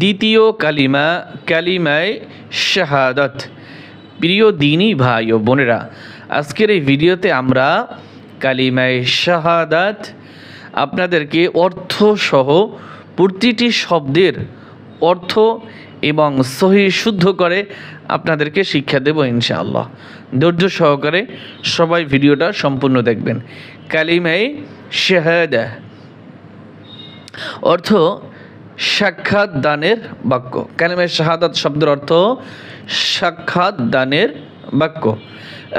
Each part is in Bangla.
দ্বিতীয় কালিমা কালিমায় শাহাদত। প্রিয় দিনী ভাই ও বোনেরা, আজকের এই ভিডিওতে আমরা কালিমায় শাহাদাত আপনাদেরকে অর্থ সহ প্রতিটি শব্দের অর্থ এবং সহি শুদ্ধ করে আপনাদেরকে শিক্ষা দেব ইনশাআল্লাহ। ধৈর্য সহকারে সবাই ভিডিওটা সম্পূর্ণ দেখবেন। কালিমায় শাহাদা। অর্থ সাক্ষাৎ দানের বাক্য কালিমায় শাহাদাত শব্দের অর্থ সাক্ষাৎ দানের বাক্য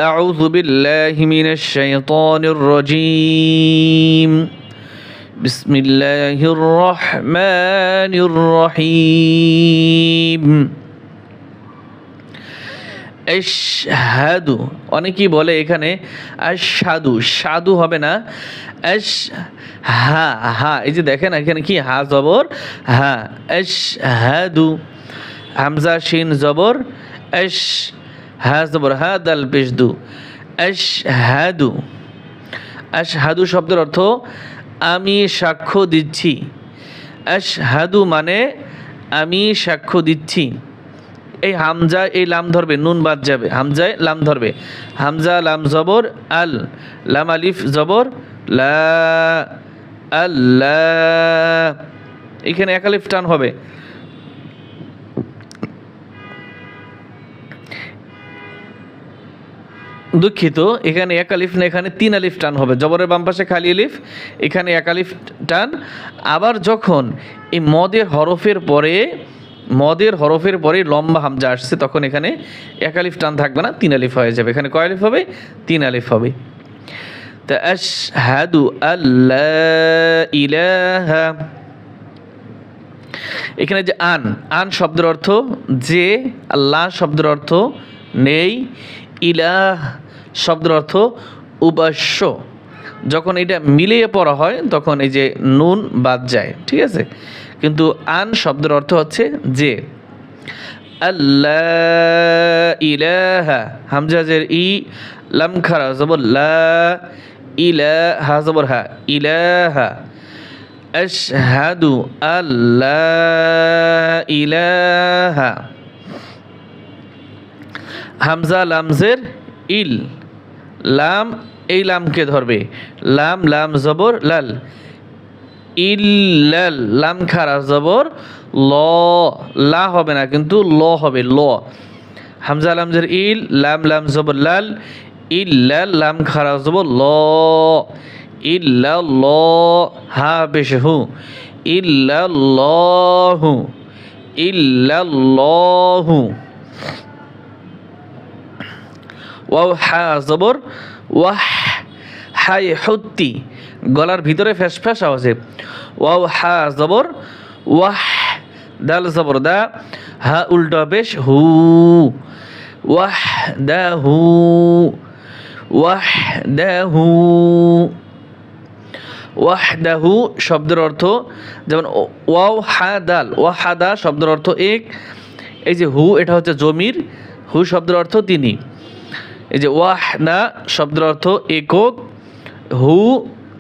أعوذ بالله من الشيطان الرجيم بسم الله الرحمن الرحيم এশহাদু অনেকেই বলে এখানে আশহাদু সাধু হবে না হা হা, এই যে দেখেন এখানে কি, হা জবর, হা এশহাদু হামজা, শিন, জবর এশ হা জবর, হা, দাল পেশদু আশহাদু শব্দের অর্থ আমি সাক্ষ্য দিচ্ছি, আশহাদু মানে আমি সাক্ষ্য দিচ্ছি। এই হামজা, এই লাম ধরবে, নুন বাদ যাবে। হামজায় লাম ধরবে। হামজা, লাম জবর, আল, লাম আলিফ জবর লা। এখানে এক আলিফ টান হবে। দুঃখিত, এখানে এক আলিফ না, এখানে তিন আলিফ টান হবে। জবরের বাম পাশে খালি আলিফ, এখানে এক আলিফ টান। আবার যখন এই মদের হরফের পরে মদের হরফের পরে লম্বা হামজা আসছে, তখন এখানে এক আলিফ টান থাকবে না, তিন আলিফ হয়ে যাবে। এখানে কয় আলিফ হবে? তিন আলিফ হবে। তা এখানে যে আন আন শব্দের অর্থ যে আল্লাহ শব্দের অর্থ নেই। ইলাহ শব্দের অর্থ উপাস্য যখন এটা মিলিয়ে পড়া হয়, তখন এই যে নুন বাদ যায়, ঠিক আছে? কিন্তু আন শব্দের অর্থ হচ্ছে যে। ইলাহা হামজাজের ই, লাম খারা, জবর লা জবর হা, ইলাহা। ইলাহা। হামজা লামজের ইল, লাম এই লামকে ধরবে। লাম লাম, জবর, লাল। ইল্লাল, লাম খারা জবর, ল, লা হবে না, কিন্তু ল হবে, ল। হামজা লামজের ইল, লাম লাম জবর, লাল। ইল্লাল, লাম খারা জবর, ল। ইল্লা ল হা বেশ হু। ইল্লাল্লাহু ইল্লাল্লাহু। ওয়াও, হা জবর, ওয়াহ, হাই, হত্তি। গলার ভিতরে ফ্যাস ফ্যাস আওয়াজে ওয়াও, হা, জবর। ওয়াহ, দাল, জবর, দা। হা, উল্টা বেশ, হু। ওয়াহ, দা, হু। ওয়াহ, দা, হু। ওয়াহদাহু শব্দের অর্থ যেমন ওয়াও, হা, দাল। ওয়াহাদা শব্দের অর্থ এক। এই যে হু, এটা হচ্ছে জমির। হু শব্দের অর্থ তিনি। এই যে ওয়াহনা শব্দের অর্থ একক। হু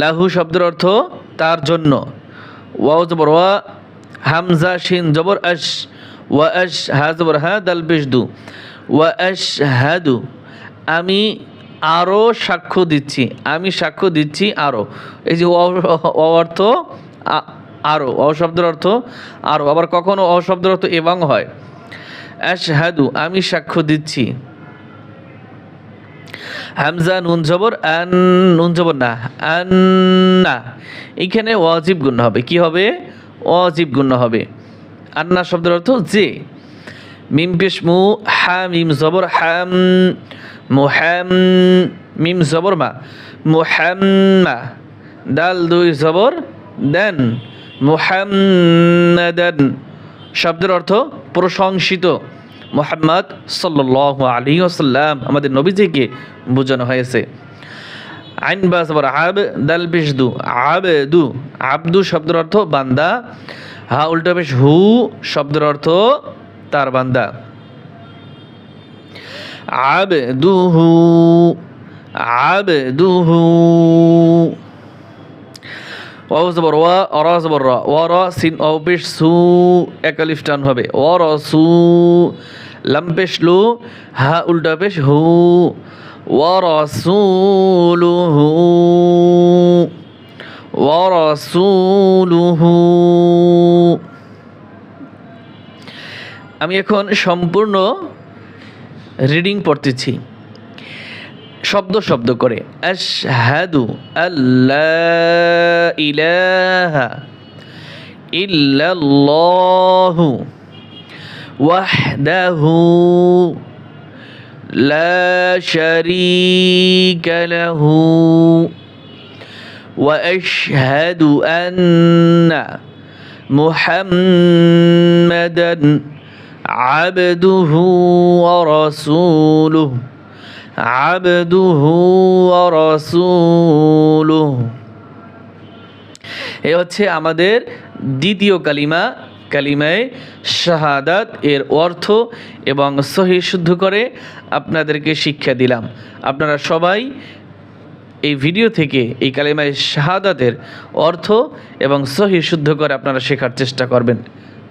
লাহু শব্দের অর্থ তার জন্য। ওয়াও জবর ওয়া, হামজা, শিন জবর, আশ, ওয়া আশ, হা জবর হা, দাল পেশ দু ওয়া আশ, হাদু। আমি আরও সাক্ষ্য দিচ্ছি, আমি সাক্ষ্য দিচ্ছি আরও এই যে অর্থ আরও অ শব্দের অর্থ আরও আবার কখনো অ শব্দের অর্থ এবং হয়। আশহাদু আমি সাক্ষ্য দিচ্ছি। হামজা নুন জবর, আন নুন জবর না আন্না এখানে ওয়াজিব গুণ হবে। কি হবে? ওয়াজিব গুণ হবে। আন্না শব্দের অর্থ যে। মিম পেশ মু হা, মিম জবর, হাম, মুহাম, মিম জবর মা মুহাম্মা ডাল দুই জবর, দেন মুহাম্মাদান শব্দের অর্থ প্রশংসিত। মোহাম্মদ সাল্লাহ আলী আসাল্লাম আমাদের নবীজিকে বোঝানো হয়েছে। আইন বাস আবার আব দাল পেশ দু আব দু আবদু শব্দের অর্থ বান্দা, হা উল্টা পেশ হু শব্দের অর্থ তার বান্দা। আব দুহু আব দুহু ওয়াও জবর, ওয়া, অরা জবর, র, ওয়া, র, সিন ও পেশ সু একালিফ টান হবে। ও র, সু, লাম লু, হা, উল্টা পেশ হু, ওয়া, র, সু, লু, হু, ওয়া, র, সু, লু, হু। আমি এখন সম্পূর্ণ রিডিং পড়তেছি। শব্দ শব্দ করে আশহাদু আল্লাহ ইলাহা ইল্লাল্লাহু ওয়াহদাহু لا شريك له واشهد ان محمدا عبده ورسوله عبده ورسوله এ হচ্ছে আমাদের দ্বিতীয় কালিমা কালিমায় শাহাদাত এর অর্থ এবং সহি শুদ্ধ করে আপনাদেরকে শিক্ষা দিলাম আপনারা সবাই এই ভিডিও থেকে এই কালিমায় শাহাদাতের অর্থ এবং সহি শুদ্ধ করে আপনারা শেখার চেষ্টা করবেন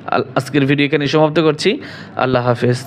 আল- আজকের ভিডিও এখানে সমাপ্ত করছি আল্লাহ হাফেজ